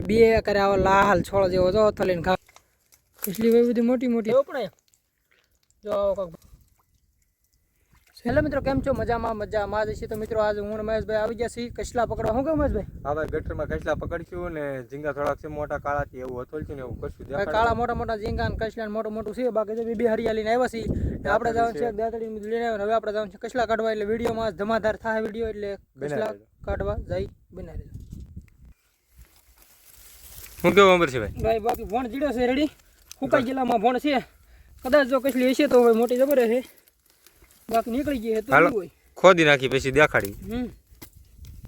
બે કરે આવો લાલ છોડ જેવો જો તો લઈને ખા કસલી ભાઈ બધી મોટી મોટી. પણ જો હેલો મિત્રો કેમ છો? મજામાં મજામાં. જ છે તો મિત્રો આજે હું અને મહેશભાઈ આવી ગયા છીએ. કસલા પકડવા. શું કહું મહેશભાઈ? હા ભાઈ ગટરમાં કચલા પકડશું ને ઝીંગા થોડાક છે મોટા કાળા છે એવું હતું છે ને એવું કરશું ભાઈ કાળા મોટા મોટા ઝીંગા ને કસલા ને મોટું મોટું છે. બાકી તો બે હરિયાળી ને આવ્યા છીએ. આપણે જવાનું છે. દાતડી લઈને આવ્યો હવે આપણે જવાનું છે કસલા કાઢવા. એટલે વિડીયોમાં ધમાધાર થાય વીડિયો એટલે કસલા કાઢવા જઈ બનાવી શું કેવું અમર છે ભાઈ? ભાઈ બાકી ભોણ જીડો છે રેડી ફૂકાઈ જિલ્લામાં ભોણ છે. કદાચ જો કસલી હશે તો હવે મોટી જબર છે બાકી નીકળી ગઈ તો હોય? ખોદી નાખી પછી દેખાડી. હમ.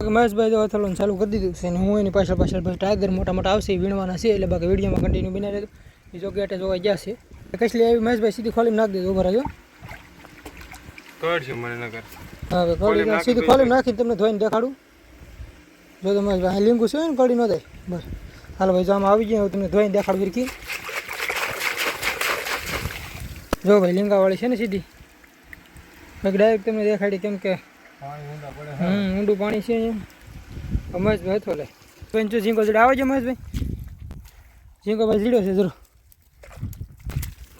મહેશભાઈ જો ચાલુ કરી દીધું છે અને હું એની પાછળ પાછળ ભાઈ ટાઈગર મોટા મોટા આવશે વીણવાના છે એટલે બાકી વિડીયોમાં કન્ટિન્યુ બનાવી રહેતું એ જો ગેટે જોવા ગયા છે. કસલી આવી મહેશભાઈ સીધી ખોલી નાખી દીધું ઊભા રહ્યો હા હવે ખોલી સીધી ખોલી નાખીને તમને ધોઈને દેખાડું. જો તમે લીંબુ છે ને કડી ન થાય. બસ. હાલો ભાઈ જો આમાં આવી જાય હું તમને ધોઈને દેખાડું ફીરકી. જો ભાઈ લીંગાવાળી છે ને સીધી. બાકી ડાયરેક્ટ તમને દેખાડી કેમ કે હમ ઊંડું પાણી છે અહીંયા મહેશભાઈ હતો લે. બેન જો ઝીંગો જડે આવે છે મહેશભાઈ ઝીંગો ભાઈ જીડ્યો છે જરો.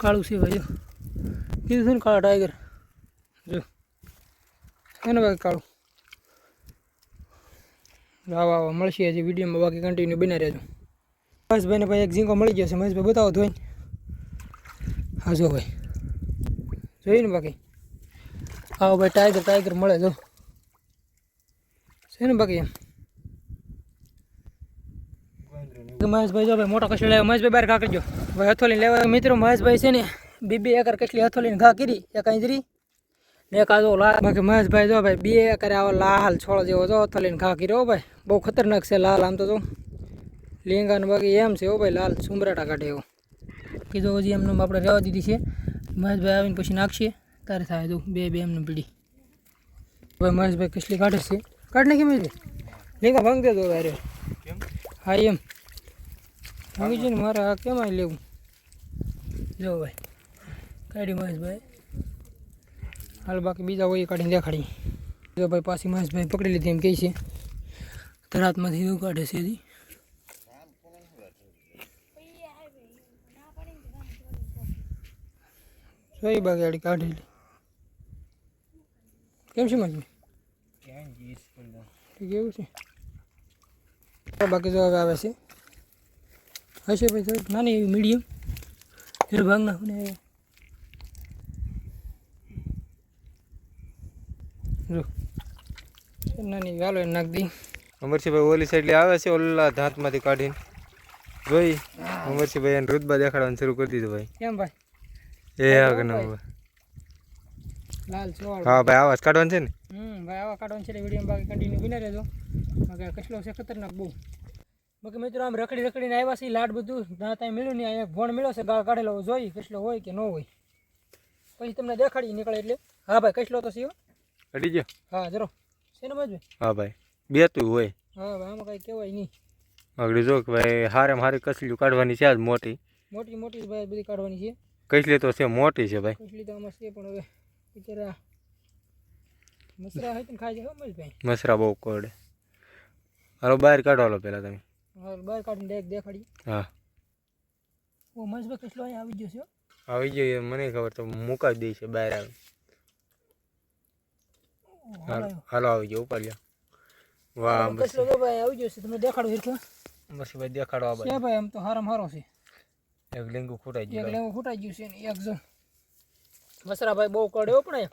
કાળું છે ભાઈ જો. કીધું છે ને કાળા ટાઈગર જો. એને બાકી કાળું. આવા આવા મળશે હજી વિડીયોમાં બાકી કન્ટિન્યુ બના રહેજો. મહેશભાઈને ભાઈ એક ઝીંગો મળી ગયો છે. મહેશભાઈ, બતાવો ધોઈને હા, જો ભાઈ. જોયું ને બાકી? આવો ભાઈ ટાઈગર ટાઈગર મળે, જો. છે ને બાકી એમ? મહેશભાઈ, જો ભાઈ, મોટો કચલો લેવા. મહેશભાઈ, બહાર ઘા કરજો. ભાઈ હથોલી લેવા મિત્રો, મહેશભાઈ છે ને બે બે એકર કચલી હથોલીને ઘા કરી? એક આંજરી, ને એક આજો લાલ. બાકી મહેશભાઈ, જો ભાઈ, બે એકરે આવો લાલ છોડ જેવો જો હથોલીને ઘા કર્યો ભાઈ. બહુ ખતરનાક છે લાલ, આમ તો જો. લીંગાને બાકી એમ છે હો ભાઈ લાલ સુમરાટા કાઢે એવો. કીધું હજી એમને આપણે રહેવા દીધી છે. મહેશભાઈ આવીને પછી નાખશે. તારે થાય તું બે બે એમને પીડી ભાઈ મહેશભાઈ કસલી કાઢે છે. કાઢ નાખી મહેશભાઈ. લેંગા ભાંગ દેતો અરે હા એમ. ભાંગી છે ને મારે આ કેમ આવી લેવું? જો ભાઈ કાઢી મહેશભાઈ. હાલ બાકી બીજા હોય કાઢીને દેખાડી. જો ભાઈ પાછી મહેશભાઈ પકડી લીધી એમ કહે છે. ધરાતમાંથી એવું કાઢે છે હજી. સોઈ બાકી કાઢેલી. કેમ છે મજબૂત કેવું છે? બાકી જો હવે આવે છે. હશે ભાઈ, થોડીક નાની એવી મીડિયમ. ફેર ભાગ નાખું ને જો. નાની એને નાખ દી અમરસિંહભાઈ ઓલી સાઈડ આવે છે, ઓલા દાંતમાંથી કાઢીને. જોઈ અમરસિંહભાઈ એને રુતબા દેખાડવાનું શરૂ કરી દીધું ભાઈ. કેમ ભાઈ? એ હા કે ના ભાઈ? લાલ છોડ હા ભાઈ આવાજ કાઢવાનો છે ને? હમ ભાઈ આવા કાઢવાનો છે વીડિયો બાકી કન્ટિન્યુ બિના રહેજો. બાકી આ કસલો છે ખતરનાક બહુ. બાકી મિત્રો આમ રખડી રખડીને આવ્યા છે લાડ બધું. ના ત્યાં મળ્યું નહીં અહીંયા ભોણ મળ્યો છે ગાળ કાઢેલો. જોઈ કસલો હોય કે ન હોય. પછી તમને દેખાડી નીકળે એટલે. હા ભાઈ કસલો તો સીઓ. અડી ગયો. હા જરો. છે ને બાજુ હા ભાઈ. બે તું હોય. હા ભાઈ આમાં કઈ કહેવાય નહીં. આગળ જો કે ભાઈ હારે હારી કસલી કાઢવાની છે આજ મોટી. મોટી મોટી ભાઈ બધી કાઢવાની છે. કસલી તો છે મોટી છે ભાઈ. કસલી તો આમાં છે પણ હવે બિચારા મસરા હોય તો ખાઈ જાય ભાઈ મસરા બહુ કોડે. હાલો બહાર કાઢો હાલો પહેલાં તમે. હા બહાર કાઢીને ડાયરેક્ટ દેખાડી. હા. ઓ ભાઈ કસલો અહીંયા આવી ગયો છે આવી ગયો મને ખબર તો મુકાવી દે છે બહાર આવે. હાલો હાલો આવી ગયો ઉપર લ્યો વાહ બસ ભાઈ આવી ગયો છે. તમે દેખાડો હિરખા. બસ ભાઈ દેખાડવા બાજુ ભાઈ આમ તો હારામ હારો છે. એક લીંગુ ખૂટાઈ એક ગયું ખૂટાઈ ગયું છે ને એક જો. મસરા ભાઈ બહુ કડ્યો પણ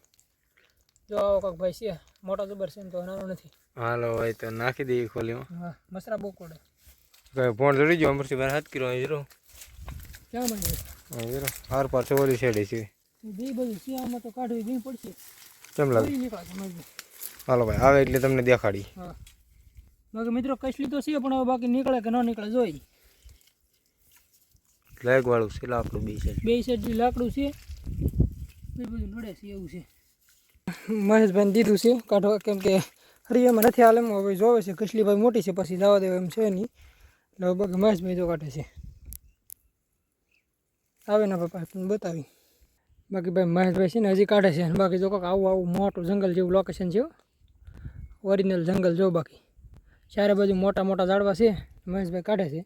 જો કાક ભાઈ છે મોટો જબર છે તો નાનો નથી. હાલો ભાઈ તો નાખી દઈએ ખોલીમાં. હા મસરા બહુ કડે. ભાઈ ફોન જોડી ગયો અમરસી ભાઈ હાથ કર્યો હીરો ક્યાં મને હીરો હાર પાછો વળી છેડી છે. બી બધું છે આમાં તો કાઢવી બી પડશે. કેમ લાગે? હાલો ભાઈ આવે એટલે તમને દેખાડી. હા. બાકી મિત્રો કશલી તો છે પણ હવે બાકી નીકળે કે ન નીકળે જોઈ. લેગ વાળું છે લાકડું બે સાઈડ બે સાઈડ જે લાકડું છે. એ બધું નડે છે એવું છે. મહેશભાઈને દીધું છે કાઢવા કેમ કે હરિયામાં નથી હાલ એમ હવે જોવે છે કસલી ભાઈ મોટી છે પછી જવા દેવા એમ છે નહીં. એટલે બાકી મહેશભાઈ તો કાઢે છે. આવે ને પપ્પા તમને બતાવી. બાકી ભાઈ મહેશભાઈ છે ને હજી કાઢે છે અને બાકી જો કાંક આવું આવું મોટું જંગલ જેવું લોકેશન છે ઓરિજિનલ જંગલ જો બાકી. ચારે બાજુ મોટા મોટા ઝાડવા છે. મહેશભાઈ કાઢે છે.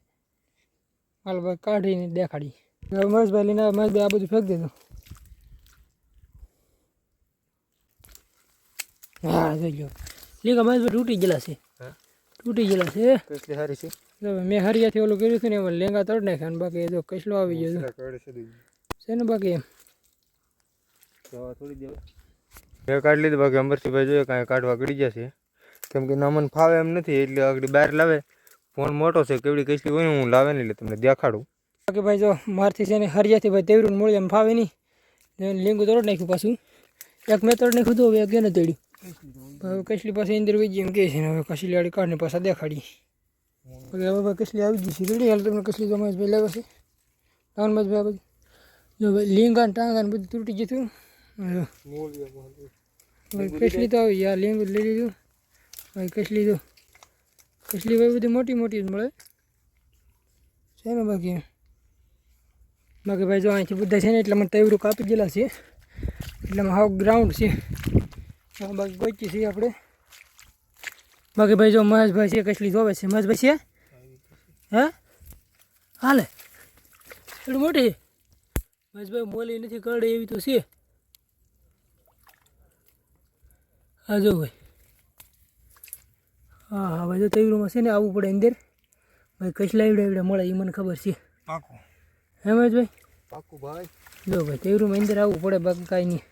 માલભાઈ કાઢીને દેખાડી. હવે મહેશભાઈ લઈને મહેશભાઈ આ બધું ફેંકી દીધું હા જોઈ લો લીગા મહેશભાઈ તૂટી ગયેલા છે. તૂટી ગયેલા છે. કેટલી સારી છે? મેં હરિયાથી ઓલું કર્યું હતું ને એમાં લેંગા તોડ નાખ્યા અને બાકી એ જો કસલો આવી ગયો છે. છે છે ને બાકી એમ. થોડી દેવા. મેં કાઢી લીધું બાકી અમરસિંહભાઈ જોઈએ કાંઈ કાઢવા ગળી જશે કેમ કે નમન ફાવે એમ નથી એટલે આગળ બહાર લાવે. ફોન મોટો છે કેવડી કઈ હોય હું લાવે નહીં એટલે તમને દેખાડું. બાકી ભાઈ જો મારથી છે ને હરિયાથી ભાઈ તેવરું મૂળ એમ ફાવે નહીં. ને લીંગુ તોડ નાખ્યું પાછું. એક મેં તોડ નાખ્યું હતું હવે એક એને તોડ્યું. હવે કસલી પાસે ઇન્દ્ર ગઈ એમ કહે છે ને હવે કસલી વાળી કાઢને પાછા દેખાડી. હવે ભાઈ કસલી આવી ગઈ છે હાલ તમને કસલી તો ભાઈ લાવે છે. મહેશભાઈ આ બધું. જો ભાઈ લીંગા ને ટાંગા ને બધું તૂટી જતું હવે ભાઈ કસલી તો આવી યાર લીંગુ લઈ લીધું. ભાઈ કસલી તો કસલી ભાઈ બધી મોટી મોટી જ મળે. છે ને બાકી? બાકી ભાઈ જો અહીંથી બધા છે ને એટલે મને તૈવરું કાપી ગયેલા છે. એટલે હાવ ગ્રાઉન્ડ છે. હા, બાકી ગોચી છીએ આપણે. બાકી ભાઈ જો મહેશભાઈ છે કસલી જોવે છે. મહેશભાઈ છે? હે? હાલે. એટલું મોટી? છે મહેશભાઈ મોલી નથી કરડે એવી તો છે. હા જો ભાઈ. હા હા ભાઈ જો તૈવરુંમાં છે ને આવવું પડે અંદર. ભાઈ કસલા એવડે એવડે મળે એ મને ખબર છે. પાકું. હે મહેશભાઈ પાકું ભાઈ. જો ભાઈ તેવરું અંદર આવવું પડે બાકી કાંઈ નહીં.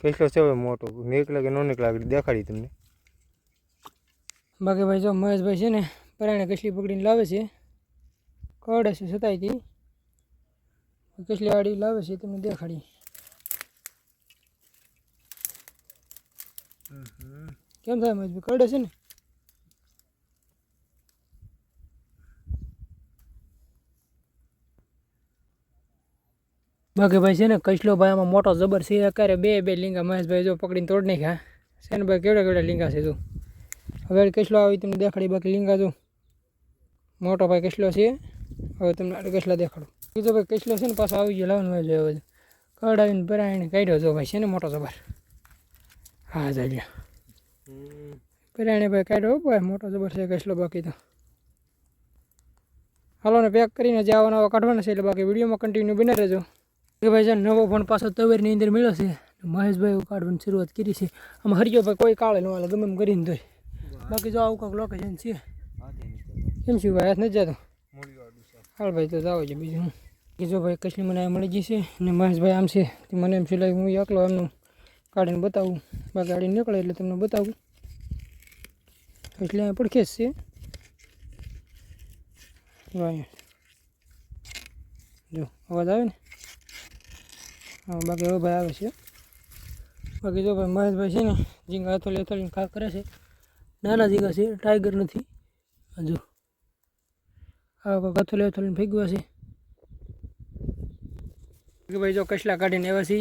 કેટલો છે હવે મોટો. નીકળે કે ન નીકળે આગળ દેખાડી તમને. બાકી ભાઈ જો મહેશભાઈ છે ને પરાણે કસલી પકડીને લાવે છે. કરડે છે સતાઈથી કસલી આડી લાવે છે તમને દેખાડી. કેમ થાય મજબૂત કરડે છે ને? બાકી ભાઈ છે ને કચલો ભાઈ આમાં મોટો જબર છે. અત્યારે બે બે લીંગા મહેશભાઈ જો પકડીને તોડ નાખ્યા. છે ને ભાઈ કેવડા કેવડા લીંગા છે જો? હવે કચલો આવી તમને દેખાડી બાકી લીંગા જો. મોટો ભાઈ કચલો છે. હવે તમને કચલા દેખાડું. બીજો ભાઈ કચલો છે ને, પાછો આવી ગયો, લાવવાનું જોયો કડાવીને ભરાઈને કાઢ્યો જો ભાઈ છે ને, મોટો જબર. હા જાય પરાણે ભાઈ કાઢ્યો ભાઈ મોટો જબર છે કસલો બાકી તો. હાલો ને પેક કરીને જે આવા નવા કાઢવાના છે એટલે બાકી વિડીયોમાં કન્ટિન્યુ બને રહેજો. કે ભાઈ છે નવો ફોન પાછો તવેરની અંદર મળ્યો છે મહેશભાઈ કાઢવાની શરૂઆત કરી છે. આમાં હરિયો ભાઈ કોઈ કાળે ન હાલે ગમે એમ કરીને તો બાકી જો આવું કાંઈક લોકેશન છે. કેમ છું ભાઈ હાથ નથી જતો? હાલ ભાઈ તો જાવ છે બીજું. કે જો ભાઈ કસલી મને મળી મળી જશે ને મહેશભાઈ આમ છે મને એમ સિલાઈ હું એકલો એમનું કાઢીને બતાવું. બાકી ગાડી નીકળે એટલે તમને બતાવું. એટલે અહીંયા પડખે જ છે. જો, અવાજ આવે ને? હા, બાકી હવે ભાઈ આવે છે. બાકી જો ભાઈ મહેશભાઈ છે ને, ઝીંગા અથોલી અથોલીને ખા કરે છે. નાના ઝીંગા છે ટાઈગર નથી. હજુ આ વખત અથોલી અથોલીને ફેંક્યું છે. કે ભાઈ જો કસલા કાઢીને આવ્યા છે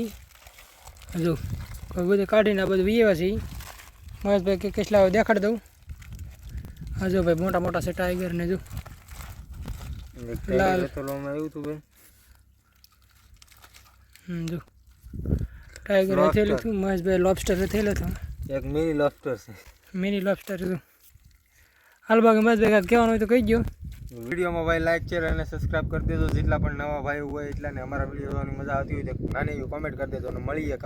કોઈ બધું કાઢીને આ બધું વીએવા છે મહેશભાઈ કે કેટલા દેખાડી દઉં. હા જો ભાઈ મોટા મોટા છે ટાઈગર ને જો. લાલ. આવ્યું હતું ભાઈ. હમ, જો. ટાઈગર. થયેલું હતું મહેશભાઈ લોબસ્ટર થયેલું હતો. એક મિની લોબસ્ટર છે. મિની લોબસ્ટર હતું હાલ બાકી મહેશભાઈ કહેવાનું હોય તો કહી દો વિડીયોમાં ભાઈ લાઈક શેર અને સબસ્ક્રાઈબ કરી દેજો. જેટલા પણ નવા ભાઈ હોય એટલાને અમારા વીડિયો જોવાની મજા આવતી હોય તો નાની એવી કોમેન્ટ કરી દેજો અને મળીએ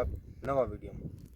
નવા વિડીયોમાં.